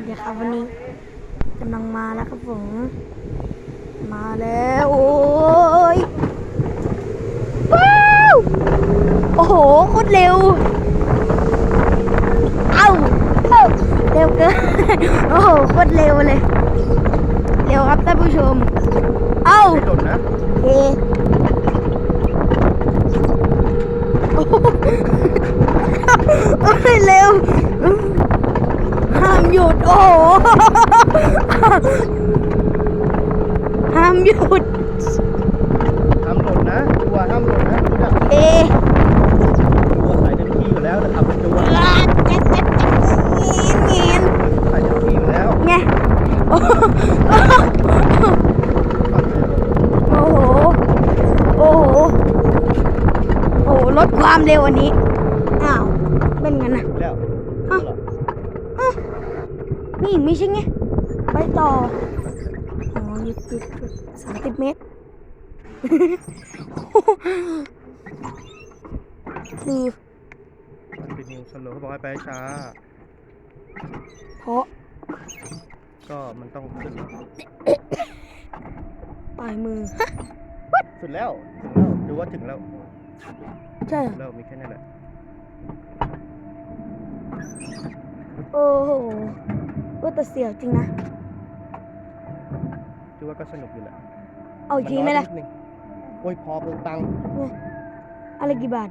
วัสดีครับวันนี้กำลังมาแล้วครับผม มาแล้ว โอ้ยว้าวโอ้โหโคตรเร็ว เอ้าเอ้าเร็วเกินโอ้โหโคตรเร็วเลย เร็วครับท่านผู้ชม เอ้าไม่หล่นนะเอโอ้โหโอ้ยเร็ว ห้ามหยุด โอ้โห ห้ามหยุด ห้ามหล่นนะตัวห้ามหล่นนะรู้จัก เอ ตัวใส่เต็มที่อยู่แล้วแต่ขับเป็นตัว ลาดแจ๊กแจ๊กแจ๊กเงียน ใส่เต็มที่อยู่แล้ว ไงโอ้โห ขับเร็ว โอ้โห โอ้โห โอ้โห ลดความ เร็วอันนี้ อ้าว เป็นงั้นนะแล้วฮะอะนี่ไม่ใช่ไง ไปต่อ อ๋อหยุดหยุดหยุดสามสิบเมตร คือเป็นนิวสโลเขาบอกให้ไปช้า เพราะก็มันต้องขึ้นปลายมือ สุดแล้ว ถึงแล้ว ดูว่าถึงแล้ว ใช่เหรอแล้วมีแค่นี้แหละโอ้โหเออแต่เสียวจริงนะดูว่าก็สนุกอยู่แหละเอาอีกทีไหมล่ะนน้อยปนิดนึงโอ้ยพอเปลืองตังค์อะไรกี่บาท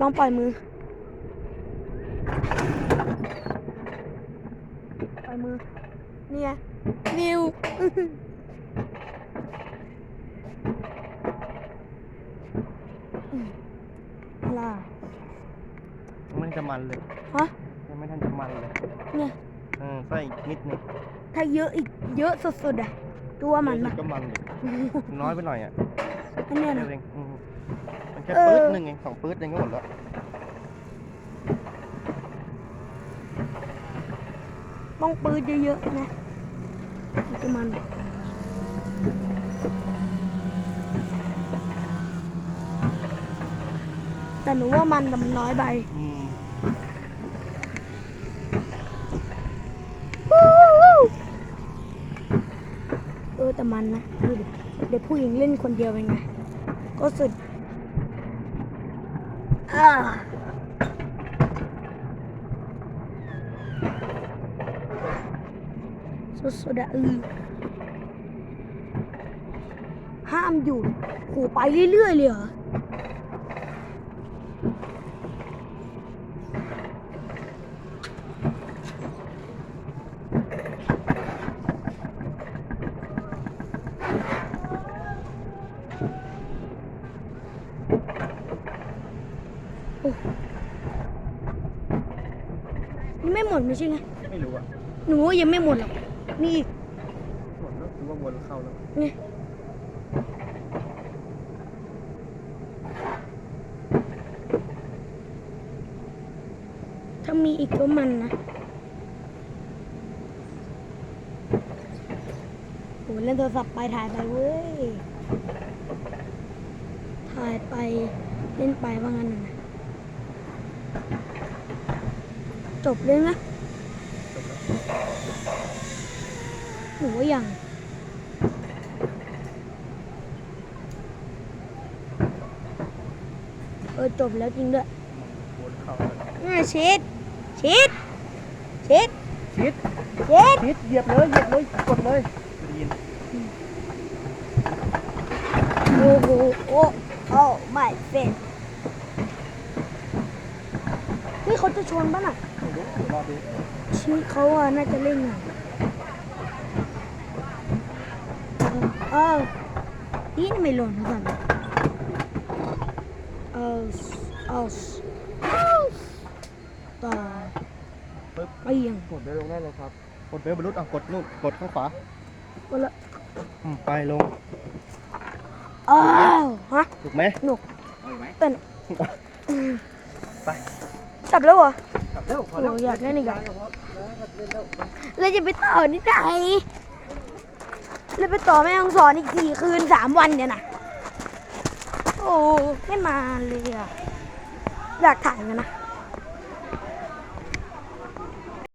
ลองปล่อยมือ ล่อยมือนี่ไงนิวอืมล่ะยังไม่ทันจะมันเลย ฮะ ยังไม่ทันจะมันเลยเนี่ย เออใส่อีกนิดนึงถ้าเยอะอีกเยอะสุดๆอะดูว่ามันเดี๋ปะยวก็มันเลยน้อยไปหน่อยอะอันเนี้ยแค่นะ เองอืมมันแค่เออ ปื๊ดหนึ่งเองสองปื๊ดเองก็หมดแล้ว ต้องปืนเยอะๆนะมันจะมันแต่หนูว่ามันแต่มันน้อยไปอืมเออแต่มันนะดูดิเดี๋ยวผู้หญิงเล่นคนเดียวเป็นไง ก็สุดอ่า สุดๆอะเออห้ามหยุดโหไปเรื่อยๆเลยเหรอยังไม่หมดไม่ใช่ไง ไม่รู้อะหนูว่ายังไม่หมดหรอก นี่อีกหมดแล้วคือว่าวนเข้าแล้วไงถ้ามีอีกก็มันนะโหเล่นโทรศัพท์ไปถ่ายไปเว้ย ถ่ายไปเล่นไปว่างั้นน่ะนะจบเลยนะจบแล้ว หนูว่ายังเออจบแล้วจริงด้วยวนเข้าแล้วน่าชิดชิดชิดชิดชิดชิดเหยียบเลยเหยียบเลยกดเลยได้ยินโอ้โหโอ้โอ้ไม่เป็นนี่เขาจะชวนป่ะน่ะไม่รู้เดี๋ยวรอดูชีวิตเขาอะน่าจะเล่นหน่อย เออนี่ไม่หล่นเท่ากันเออเออต่อปึ๊บไปยังกดเบลลงได้เลยครับ กดเบลบรรลุอะกดนู่นกดข้างขวาก็ละอืมไปลงอ้าวฮะถูกไหมหนุกเอาไหมเป็นไปจับแล้วเหรอกลับเร็วโอ้อยากเล่นอีกอะเล่นแล้วเราจะไปต่อที่ไหน แล้วไปต่อแม่ห้องสอนอีกสี่คืนสามวันเนี่ยนะโอ้ไม่มาเลยอะอยากถ่ายกันนะ